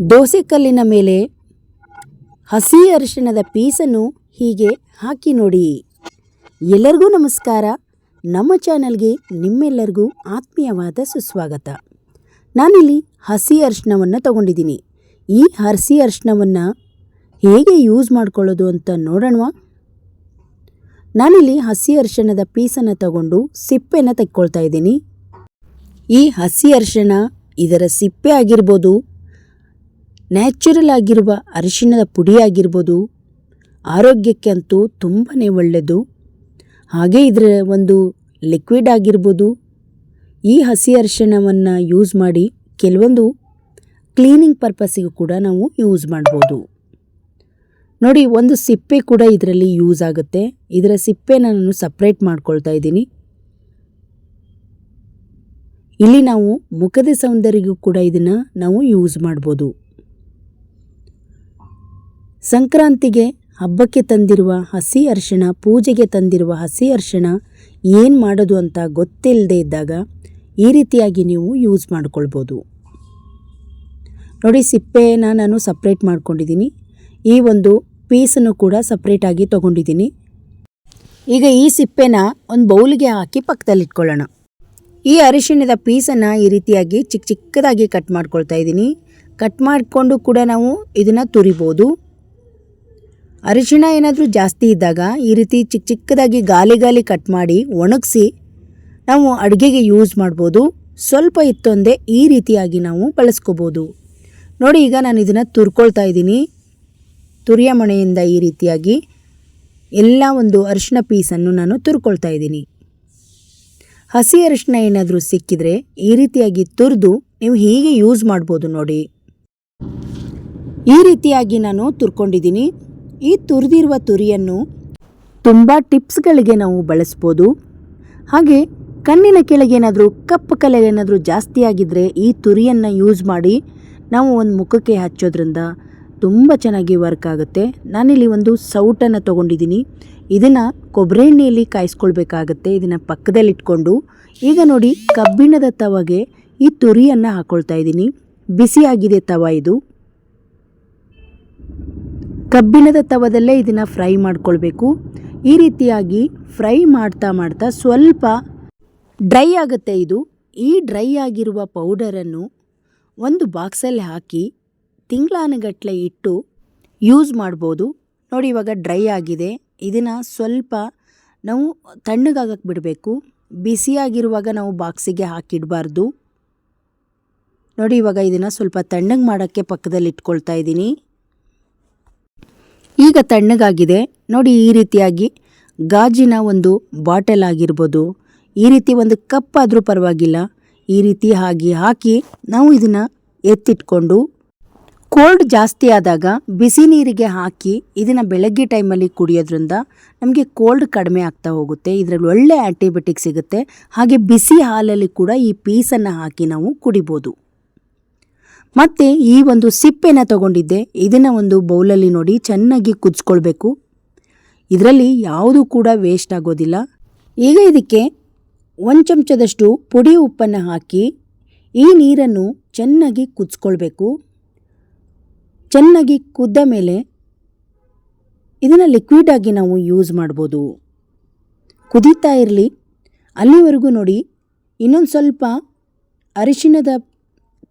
ದೋಸೆ ಕಲ್ಲಿನ ಮೇಲೆ ಹಸಿ ಅರಿಶಿಣದ ಪೀಸನ್ನು ಹೀಗೆ ಹಾಕಿ ನೋಡಿ. ಎಲ್ಲರಿಗೂ ನಮಸ್ಕಾರ. ನಮ್ಮ ಚಾನಲ್ಗೆ ನಿಮ್ಮೆಲ್ಲರಿಗೂ ಆತ್ಮೀಯವಾದ ಸುಸ್ವಾಗತ. ನಾನಿಲ್ಲಿ ಹಸಿ ಅರಿಶಿಣವನ್ನು ತಗೊಂಡಿದ್ದೀನಿ. ಈ ಹಸಿ ಅರಿಶಿಣವನ್ನು ಹೇಗೆ ಯೂಸ್ ಮಾಡ್ಕೊಳ್ಳೋದು ಅಂತ ನೋಡೋಣ ನಾನಿಲ್ಲಿ ಹಸಿ ಅರಿಶಿಣದ ಪೀಸನ್ನು ತಗೊಂಡು ಸಿಪ್ಪೆನ ತೆಕ್ಕೊಳ್ತಾ ಇದ್ದೀನಿ. ಈ ಹಸಿ ಅರಿಶಿಣ ಇದರ ಸಿಪ್ಪೆ ಆಗಿರ್ಬೋದು ನ್ಯಾಚುರಲ್ ಆಗಿರುವ ಅರಿಶಿಣದ ಪುಡಿ ಆಗಿರ್ಬೋದು ಆರೋಗ್ಯಕ್ಕೆ ಅಂತೂ ತುಂಬಾ ಒಳ್ಳೆಯದು ಹಾಗೆ ಇದರ ಒಂದು ಲಿಕ್ವಿಡ್ ಆಗಿರ್ಬೋದು. ಈ ಹಸಿ ಅರಿಶಿಣವನ್ನು ಯೂಸ್ ಮಾಡಿ ಕೆಲವೊಂದು ಕ್ಲೀನಿಂಗ್ ಪರ್ಪಸ್ಸಿಗೂ ಕೂಡ ನಾವು ಯೂಸ್ ಮಾಡ್ಬೋದು. ನೋಡಿ, ಒಂದು ಸಿಪ್ಪೆ ಕೂಡ ಇದರಲ್ಲಿ ಯೂಸ್ ಆಗುತ್ತೆ. ಇದರ ಸಿಪ್ಪೆನ ನಾನು ಸಪ್ರೇಟ್ ಮಾಡ್ಕೊಳ್ತಾ ಇದ್ದೀನಿ. ಇಲ್ಲಿ ನಾವು ಮುಖದ ಸೌಂದರ್ಯಗೂ ಕೂಡ ಇದನ್ನು ನಾವು ಯೂಸ್ ಮಾಡ್ಬೋದು. ಸಂಕ್ರಾಂತಿಗೆ ಹಬ್ಬಕ್ಕೆ ತಂದಿರುವ ಹಸಿ ಅರಿಶಿಣ, ಪೂಜೆಗೆ ತಂದಿರುವ ಹಸಿ ಅರಿಶಿಣ ಏನು ಮಾಡೋದು ಅಂತ ಗೊತ್ತಿಲ್ಲದೆ ಇದ್ದಾಗ ಈ ರೀತಿಯಾಗಿ ನೀವು ಯೂಸ್ ಮಾಡ್ಕೊಳ್ಬೋದು. ನೋಡಿ, ಸಿಪ್ಪೆನ ನಾನು ಸಪ್ರೇಟ್ ಮಾಡ್ಕೊಂಡಿದ್ದೀನಿ. ಈ ಒಂದು ಪೀಸನ್ನು ಕೂಡ ಸಪ್ರೇಟಾಗಿ ತೊಗೊಂಡಿದ್ದೀನಿ. ಈಗ ಈ ಸಿಪ್ಪೆನ ಒಂದು ಬೌಲಿಗೆ ಹಾಕಿ ಪಕ್ಕದಲ್ಲಿಟ್ಕೊಳ್ಳೋಣ ಈ ಅರಿಶಿಣದ ಪೀಸನ್ನು ಈ ರೀತಿಯಾಗಿ ಚಿಕ್ಕ ಚಿಕ್ಕದಾಗಿ ಕಟ್ ಮಾಡ್ಕೊಳ್ತಾ ಇದ್ದೀನಿ. ಕಟ್ ಮಾಡಿಕೊಂಡು ಕೂಡ ನಾವು ಇದನ್ನು ತುರಿಬೋದು. ಅರಿಶಿಣ ಏನಾದರೂ ಜಾಸ್ತಿ ಇದ್ದಾಗ ಈ ರೀತಿ ಚಿಕ್ಕ ಚಿಕ್ಕದಾಗಿ ಗಾಲಿ ಗಾಲಿ ಕಟ್ ಮಾಡಿ ಒಣಗಿಸಿ ನಾವು ಅಡುಗೆಗೆ ಯೂಸ್ ಮಾಡ್ಬೋದು. ಸ್ವಲ್ಪ ಇತ್ತೊಂದೇ ಈ ರೀತಿಯಾಗಿ ನಾವು ಬಳಸ್ಕೋಬೋದು. ನೋಡಿ, ಈಗ ನಾನು ಇದನ್ನು ತುರ್ಕೊಳ್ತಾ ಇದ್ದೀನಿ. ತುರಿಯ ಮಣೆಯಿಂದ ಈ ರೀತಿಯಾಗಿ ಎಲ್ಲ ಒಂದು ಅರಿಶಿಣ ಪೀಸನ್ನು ನಾನು ತುರ್ಕೊಳ್ತಾ ಇದ್ದೀನಿ. ಹಸಿ ಅರಿಶಿಣ ಏನಾದರೂ ಸಿಕ್ಕಿದರೆ ಈ ರೀತಿಯಾಗಿ ತುರಿದು ನೀವು ಹೀಗೆ ಯೂಸ್ ಮಾಡ್ಬೋದು ನೋಡಿ. ಈ ರೀತಿಯಾಗಿ ನಾನು ತುರ್ಕೊಂಡಿದ್ದೀನಿ. ಈ ತುರಿದಿರುವ ತುರಿಯನ್ನು ತುಂಬ ಟಿಪ್ಸ್ಗಳಿಗೆ ನಾವು ಬಳಸ್ಬೋದು. ಹಾಗೆ ಕಣ್ಣಿನ ಕೆಳಗೇನಾದರೂ ಕಪ್ಪು ಕಲೆ ಏನಾದರೂ ಜಾಸ್ತಿ ಆಗಿದ್ದರೆ ಈ ತುರಿಯನ್ನು ಯೂಸ್ ಮಾಡಿ ನಾವು ಒಂದು ಮುಖಕ್ಕೆ ಹಚ್ಚೋದ್ರಿಂದ ತುಂಬ ಚೆನ್ನಾಗಿ ವರ್ಕ್ ಆಗುತ್ತೆ. ನಾನಿಲ್ಲಿ ಒಂದು ಸೌಟನ್ನು ತೊಗೊಂಡಿದ್ದೀನಿ. ಇದನ್ನು ಕೊಬ್ಬರಿ ಎಣ್ಣೆಯಲ್ಲಿ ಕಾಯಿಸ್ಕೊಳ್ಬೇಕಾಗತ್ತೆ. ಇದನ್ನು ಪಕ್ಕದಲ್ಲಿಟ್ಕೊಂಡು ಈಗ ನೋಡಿ ಕಬ್ಬಿಣದ ತವಗೆ ಈ ತುರಿಯನ್ನು ಹಾಕ್ಕೊಳ್ತಾ ಇದ್ದೀನಿ. ಬಿಸಿಯಾಗಿದೆ ತವ ಇದು. ಕಬ್ಬಿಣದ ತವದಲ್ಲೇ ಇದನ್ನು ಫ್ರೈ ಮಾಡ್ಕೊಳ್ಬೇಕು. ಈ ರೀತಿಯಾಗಿ ಫ್ರೈ ಮಾಡ್ತಾ ಮಾಡ್ತಾ ಸ್ವಲ್ಪ ಡ್ರೈ ಆಗುತ್ತೆ ಇದು. ಈ ಡ್ರೈ ಆಗಿರುವ ಪೌಡರನ್ನು ಒಂದು ಬಾಕ್ಸಲ್ಲಿ ಹಾಕಿ ತಿಂಗಳಾನುಗಟ್ಟಲೆ ಇಟ್ಟು ಯೂಸ್ ಮಾಡ್ಬೋದು. ನೋಡಿ ಇವಾಗ ಡ್ರೈ ಆಗಿದೆ. ಇದನ್ನು ಸ್ವಲ್ಪ ನಾವು ತಣ್ಣಗಾಗಕ್ಕೆ ಬಿಡಬೇಕು. ಬಿಸಿಯಾಗಿರುವಾಗ ನಾವು ಬಾಕ್ಸಿಗೆ ಹಾಕಿಡಬಾರ್ದು. ನೋಡಿ ಇವಾಗ ಇದನ್ನು ಸ್ವಲ್ಪ ತಣ್ಣಗೆ ಮಾಡೋಕ್ಕೆ ಪಕ್ಕದಲ್ಲಿ ಇಟ್ಕೊಳ್ತಾ ಇದ್ದೀನಿ. ಈಗ ತಣ್ಣಗಾಗಿದೆ. ನೋಡಿ ಈ ರೀತಿಯಾಗಿ ಗಾಜಿನ ಒಂದು ಬಾಟಲ್ ಆಗಿರ್ಬೋದು. ಈ ರೀತಿ ಒಂದು ಕಪ್ ಆದರೂ ಪರವಾಗಿಲ್ಲ. ಈ ರೀತಿ ಹಾಗೆ ಹಾಕಿ ನಾವು ಇದನ್ನು ಎತ್ತಿಟ್ಕೊಂಡು ಕೋಲ್ಡ್ ಜಾಸ್ತಿ ಆದಾಗ ಬಿಸಿ ನೀರಿಗೆ ಹಾಕಿ ಇದನ್ನು ಬೆಳಗ್ಗೆ ಟೈಮಲ್ಲಿ ಕುಡಿಯೋದ್ರಿಂದ ನಮಗೆ ಕೋಲ್ಡ್ ಕಡಿಮೆ ಆಗ್ತಾ ಹೋಗುತ್ತೆ. ಇದರಲ್ಲಿ ಒಳ್ಳೆ ಆ್ಯಂಟಿಬಯೋಟಿಕ್ ಸಿಗುತ್ತೆ. ಹಾಗೆ ಬಿಸಿ ಹಾಲಲ್ಲಿ ಕೂಡ ಈ ಪೀಸನ್ನು ಹಾಕಿ ನಾವು ಕುಡಿಬೋದು. ಮತ್ತು ಈ ಒಂದು ಸಿಪ್ಪೆನ ತಗೊಂಡಿದ್ದೆ. ಇದನ್ನು ಒಂದು ಬೌಲಲ್ಲಿ ನೋಡಿ ಚೆನ್ನಾಗಿ ಕುದಿಸ್ಕೊಳ್ಬೇಕು. ಇದರಲ್ಲಿ ಯಾವುದು ಕೂಡ ವೇಸ್ಟ್ ಆಗೋದಿಲ್ಲ. ಈಗ ಇದಕ್ಕೆ ಒಂದು ಚಮಚದಷ್ಟು ಪುಡಿ ಉಪ್ಪನ್ನು ಹಾಕಿ ಈ ನೀರನ್ನು ಚೆನ್ನಾಗಿ ಕುದಿಸ್ಕೊಳ್ಬೇಕು. ಚೆನ್ನಾಗಿ ಕುದ್ದ ಮೇಲೆ ಇದನ್ನು ಲಿಕ್ವಿಡಾಗಿ ನಾವು ಯೂಸ್ ಮಾಡ್ಬೋದು. ಕುದೀತಾ ಇರಲಿ. ಅಲ್ಲಿವರೆಗೂ ನೋಡಿ ಇನ್ನೊಂದು ಸ್ವಲ್ಪ ಅರಿಶಿಣದ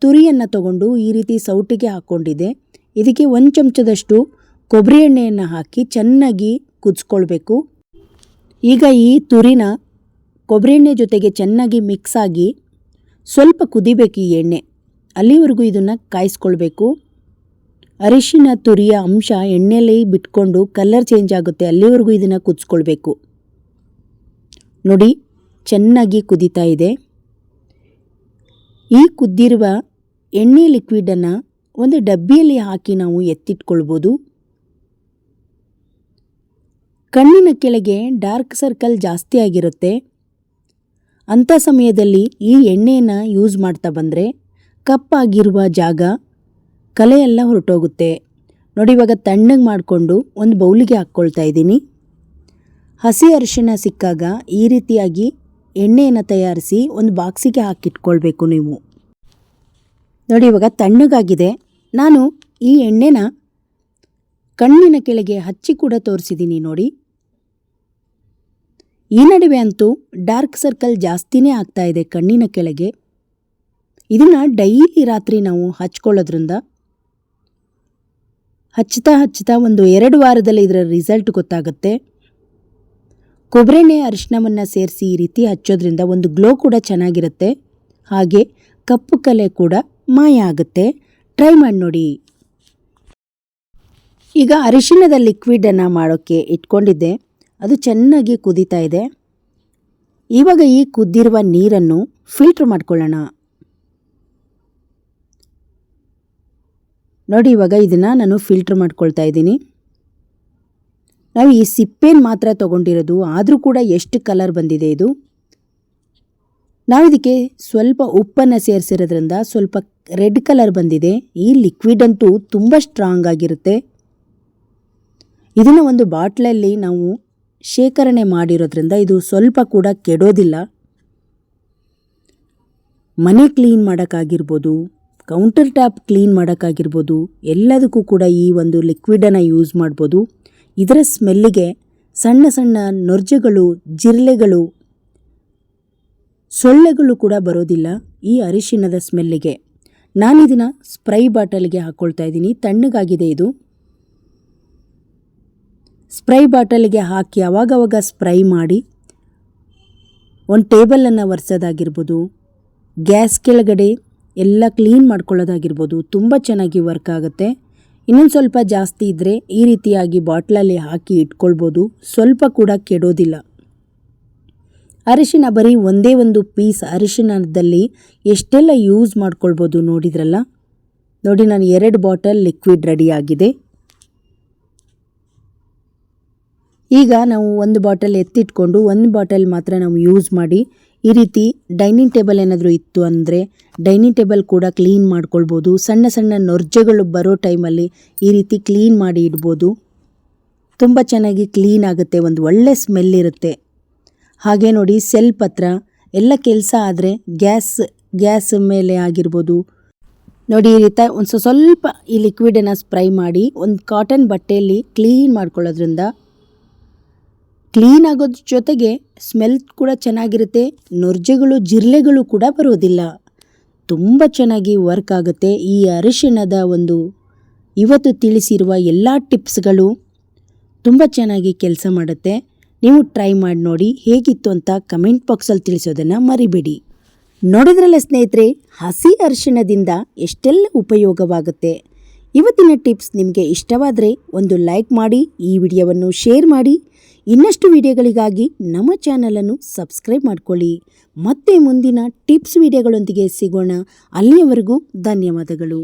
ತುರಿಯನ್ನು ತಗೊಂಡು ಈ ರೀತಿ ಸೌಟಿಗೆ ಹಾಕ್ಕೊಂಡಿದ್ದೆ ಇದಕ್ಕೆ ಒಂದು ಚಮಚದಷ್ಟು ಕೊಬ್ಬರಿ ಎಣ್ಣೆಯನ್ನು ಹಾಕಿ ಚೆನ್ನಾಗಿ ಕುದಿಸ್ಕೊಳ್ಬೇಕು. ಈಗ ಈ ತುರಿನ ಕೊಬ್ಬರಿ ಎಣ್ಣೆ ಜೊತೆಗೆ ಚೆನ್ನಾಗಿ ಮಿಕ್ಸ್ ಆಗಿ ಸ್ವಲ್ಪ ಕುದಿಬೇಕು ಈ ಎಣ್ಣೆ. ಅಲ್ಲಿವರೆಗೂ ಇದನ್ನು ಕಾಯಿಸ್ಕೊಳ್ಬೇಕು. ಅರಿಶಿನ ತುರಿಯ ಅಂಶ ಎಣ್ಣೆಯಲ್ಲಿ ಬಿಟ್ಕೊಂಡು ಕಲರ್ ಚೇಂಜ್ ಆಗುತ್ತೆ, ಅಲ್ಲಿವರೆಗೂ ಇದನ್ನು ಕುದಿಸ್ಕೊಳ್ಬೇಕು. ನೋಡಿ, ಚೆನ್ನಾಗಿ ಕುದೀತಾ ಇದೆ. ಈ ಕುದ್ದಿರುವ ಎಣ್ಣೆ ಲಿಕ್ವಿಡನ್ನು ಒಂದು ಡಬ್ಬಿಯಲ್ಲಿ ಹಾಕಿ ನಾವು ಎತ್ತಿಟ್ಕೊಳ್ಬೋದು. ಕಣ್ಣಿನ ಕೆಳಗೆ ಡಾರ್ಕ್ ಸರ್ಕಲ್ ಜಾಸ್ತಿ ಆಗಿರುತ್ತೆ. ಅಂಥ ಸಮಯದಲ್ಲಿ ಈ ಎಣ್ಣೆಯನ್ನು ಯೂಸ್ ಮಾಡ್ತಾ ಬಂದರೆ ಕಪ್ಪಾಗಿರುವ ಜಾಗ ಕಲೆಯೆಲ್ಲ ಹೊರಟೋಗುತ್ತೆ. ನೋಡಿ ಇವಾಗ ತಣ್ಣಗೆ ಮಾಡಿಕೊಂಡು ಒಂದು ಬೌಲಿಗೆ ಹಾಕ್ಕೊಳ್ತಾ ಇದ್ದೀನಿ. ಹಸಿ ಅರಿಶಿನ ಸಿಕ್ಕಾಗ ಈ ರೀತಿಯಾಗಿ ಎಣ್ಣೆಯನ್ನು ತಯಾರಿಸಿ ಒಂದು ಬಾಕ್ಸಿಗೆ ಹಾಕಿಟ್ಕೊಳ್ಬೇಕು ನೀವು. ನೋಡಿ, ಇವಾಗ ತಣ್ಣಗಾಗಿದೆ. ನಾನು ಈ ಎಣ್ಣೆನ ಕಣ್ಣಿನ ಕೆಳಗೆ ಹಚ್ಚಿ ಕೂಡ ತೋರಿಸಿದ್ದೀನಿ ನೋಡಿ. ಈ ನಡುವೆ ಅಂತೂ ಡಾರ್ಕ್ ಸರ್ಕಲ್ ಜಾಸ್ತಿನೇ ಆಗ್ತಾ ಇದೆ ಕಣ್ಣಿನ ಕೆಳಗೆ. ಇದನ್ನು ಡೈಲಿ ರಾತ್ರಿ ನಾವು ಹಚ್ಕೊಳ್ಳೋದ್ರಿಂದ ಹಚ್ಚುತ್ತಾ ಹಚ್ಚುತ್ತಾ ಒಂದು ಎರಡು ವಾರದಲ್ಲಿ ಇದರ ರಿಸಲ್ಟ್ ಗೊತ್ತಾಗುತ್ತೆ. ಕೊಬ್ಬರೆಣ್ಣೆ ಅರಿಶಿನವನ್ನು ಸೇರಿಸಿ ಈ ರೀತಿ ಹಚ್ಚೋದ್ರಿಂದ ಒಂದು ಗ್ಲೋ ಕೂಡ ಚೆನ್ನಾಗಿರುತ್ತೆ. ಹಾಗೆ ಕಪ್ಪು ಕಲೆ ಕೂಡ ಮಾಯ ಆಗುತ್ತೆ. ಟ್ರೈ ಮಾಡಿ ನೋಡಿ. ಈಗ ಅರಿಶಿಣದ ಲಿಕ್ವಿಡನ್ನು ಮಾಡೋಕ್ಕೆ ಇಟ್ಕೊಂಡಿದ್ದೆ. ಅದು ಚೆನ್ನಾಗಿ ಕುದೀತಾ ಇದೆ. ಇವಾಗ ಈ ಕುದ್ದಿರುವ ನೀರನ್ನು ಫಿಲ್ಟ್ರ್ ಮಾಡ್ಕೊಳ್ಳೋಣ. ನೋಡಿ ಇವಾಗ ಇದನ್ನು ನಾನು ಫಿಲ್ಟ್ರ್ ಮಾಡ್ಕೊಳ್ತಾ ಇದ್ದೀನಿ. ನಾವು ಈ ಸಿಪ್ಪೇನು ಮಾತ್ರ ತೊಗೊಂಡಿರೋದು, ಆದರೂ ಕೂಡ ಎಷ್ಟು ಕಲರ್ ಬಂದಿದೆ ಇದು. ನಾವು ಇದಕ್ಕೆ ಸ್ವಲ್ಪ ಉಪ್ಪನ್ನು ಸೇರಿಸಿರೋದ್ರಿಂದ ಸ್ವಲ್ಪ ರೆಡ್ ಕಲರ್ ಬಂದಿದೆ. ಈ ಲಿಕ್ವಿಡ್ ಅಂತೂ ತುಂಬ ಸ್ಟ್ರಾಂಗ್ ಆಗಿರುತ್ತೆ. ಇದನ್ನು ಒಂದು ಬಾಟ್ಲಲ್ಲಿ ನಾವು ಶೇಖರಣೆ ಮಾಡಿರೋದ್ರಿಂದ ಇದು ಸ್ವಲ್ಪ ಕೂಡ ಕೆಡೋದಿಲ್ಲ. ಮನೆ ಕ್ಲೀನ್ ಮಾಡೋಕ್ಕಾಗಿರ್ಬೋದು ಕೌಂಟರ್ ಟ್ಯಾಪ್ ಕ್ಲೀನ್ ಮಾಡೋಕ್ಕಾಗಿರ್ಬೋದು, ಎಲ್ಲದಕ್ಕೂ ಕೂಡ ಈ ಒಂದು ಲಿಕ್ವಿಡನ್ನು ಯೂಸ್ ಮಾಡ್ಬೋದು. ಇದರ ಸ್ಮೆಲ್ಲಿಗೆ ಸಣ್ಣ ಸಣ್ಣ ನೊರ್ಜೆಗಳು ಜಿರಳೆಗಳು ಸೊಳ್ಳೆಗಳು ಕೂಡ ಬರೋದಿಲ್ಲ ಈ ಅರಿಶಿಣದ ಸ್ಮೆಲ್ಲಿಗೆ ನಾನು ಇದನ್ನು ಸ್ಪ್ರೈ ಬಾಟಲ್ಗೆ ಹಾಕ್ಕೊಳ್ತಾ ಇದ್ದೀನಿ. ತಣ್ಣಗಾಗಿದೆ ಇದು. ಸ್ಪ್ರೈ ಬಾಟಲ್ಗೆ ಹಾಕಿ ಅವಾಗವಾಗ ಸ್ಪ್ರೈ ಮಾಡಿ ಒಂದು ಟೇಬಲನ್ನು ಒರೆಸೋದಾಗಿರ್ಬೋದು, ಗ್ಯಾಸ್ ಕೆಳಗಡೆ ಎಲ್ಲ ಕ್ಲೀನ್ ಮಾಡ್ಕೊಳ್ಳೋದಾಗಿರ್ಬೋದು ತುಂಬ ಚೆನ್ನಾಗಿ ವರ್ಕ್ ಆಗುತ್ತೆ. ಇನ್ನೊಂದು ಸ್ವಲ್ಪ ಜಾಸ್ತಿ ಇದ್ದರೆ ಈ ರೀತಿಯಾಗಿ ಬಾಟ್ಲಲ್ಲಿ ಹಾಕಿ ಇಟ್ಕೊಳ್ಬೋದು. ಸ್ವಲ್ಪ ಕೂಡ ಕೆಡೋದಿಲ್ಲ. ಅರಿಶಿನ ಬರೀ ಒಂದೇ ಒಂದು ಪೀಸ್ ಅರಿಶಿನದಲ್ಲಿ ಎಷ್ಟೆಲ್ಲ ಯೂಸ್ ಮಾಡ್ಕೊಳ್ಬೋದು ನೋಡಿದ್ರಲ್ಲ? ನೋಡಿ, ನಾನು ಎರಡು ಬಾಟಲ್ ಲಿಕ್ವಿಡ್ ರೆಡಿಯಾಗಿದೆ. ಈಗ ನಾವು ಒಂದು ಬಾಟಲ್ ಎತ್ತಿಟ್ಕೊಂಡು ಒಂದು ಬಾಟಲ್ ಮಾತ್ರ ನಾವು ಯೂಸ್ ಮಾಡಿ ಈ ರೀತಿ ಡೈನಿಂಗ್ ಟೇಬಲ್ ಏನಾದರೂ ಇತ್ತು ಅಂದರೆ ಡೈನಿಂಗ್ ಟೇಬಲ್ ಕೂಡ ಕ್ಲೀನ್ ಮಾಡ್ಕೊಳ್ಬೋದು. ಸಣ್ಣ ಸಣ್ಣ ನೊರ್ಜೆಗಳು ಬರೋ ಟೈಮಲ್ಲಿ ಈ ರೀತಿ ಕ್ಲೀನ್ ಮಾಡಿ ಇಡ್ಬೋದು. ತುಂಬ ಚೆನ್ನಾಗಿ ಕ್ಲೀನ್ ಆಗುತ್ತೆ, ಒಂದು ಒಳ್ಳೆ ಸ್ಮೆಲ್ ಇರುತ್ತೆ. ಹಾಗೆ ನೋಡಿ, ಸೆಲ್ ಪತ್ರ. ಎಲ್ಲ ಕೆಲಸ ಆದರೆ ಗ್ಯಾಸ್ ಗ್ಯಾಸ್ ಮೇಲೆ ಆಗಿರ್ಬೋದು. ನೋಡಿ, ಈ ರೀತಿ ಒಂದು ಸ್ವಲ್ಪ ಈ ಲಿಕ್ವಿಡನ್ನು ಸ್ಪ್ರೈ ಮಾಡಿ, ಒಂದು ಕಾಟನ್ ಬಟ್ಟೆಯಲ್ಲಿ ಕ್ಲೀನ್ ಮಾಡ್ಕೊಳ್ಳೋದ್ರಿಂದ ಕ್ಲೀನ್ ಆಗೋದ್ರ ಜೊತೆಗೆ ಸ್ಮೆಲ್ ಕೂಡ ಚೆನ್ನಾಗಿರುತ್ತೆ, ನೊರ್ಜೆಗಳು, ಜಿರ್ಲೆಗಳು ಕೂಡ ಬರೋದಿಲ್ಲ. ತುಂಬ ಚೆನ್ನಾಗಿ ವರ್ಕ್ ಆಗುತ್ತೆ. ಈ ಅರಿಶಿಣದ ಒಂದು ಇವತ್ತು ತಿಳಿಸಿರುವ ಎಲ್ಲ ಟಿಪ್ಸ್ಗಳು ತುಂಬ ಚೆನ್ನಾಗಿ ಕೆಲಸ ಮಾಡುತ್ತೆ. ನೀವು ಟ್ರೈ ಮಾಡಿ ನೋಡಿ ಹೇಗಿತ್ತು ಅಂತ ಕಮೆಂಟ್ ಬಾಕ್ಸಲ್ಲಿ ತಿಳಿಸೋದನ್ನು ಮರಿಬೇಡಿ. ನೋಡಿದ್ರಲ್ಲ ಸ್ನೇಹಿತರೆ, ಹಸಿ ಅರಿಶಿಣದಿಂದ ಎಷ್ಟೆಲ್ಲ ಉಪಯೋಗವಾಗುತ್ತೆ? ಇವತ್ತಿನ ಟಿಪ್ಸ್ ನಿಮಗೆ ಇಷ್ಟವಾದರೆ ಒಂದು ಲೈಕ್ ಮಾಡಿ, ಈ ವಿಡಿಯೋವನ್ನು ಶೇರ್ ಮಾಡಿ. ಇನ್ನಷ್ಟು ವಿಡಿಯೋಗಳಿಗಾಗಿ ನಮ್ಮ ಚಾನಲನ್ನು ಸಬ್ಸ್ಕ್ರೈಬ್ ಮಾಡ್ಕೊಳ್ಳಿ. ಮತ್ತೆ ಮುಂದಿನ ಟಿಪ್ಸ್ ವಿಡಿಯೋಗಳೊಂದಿಗೆ ಸಿಗೋಣ. ಅಲ್ಲಿಯವರೆಗೂ ಧನ್ಯವಾದಗಳು.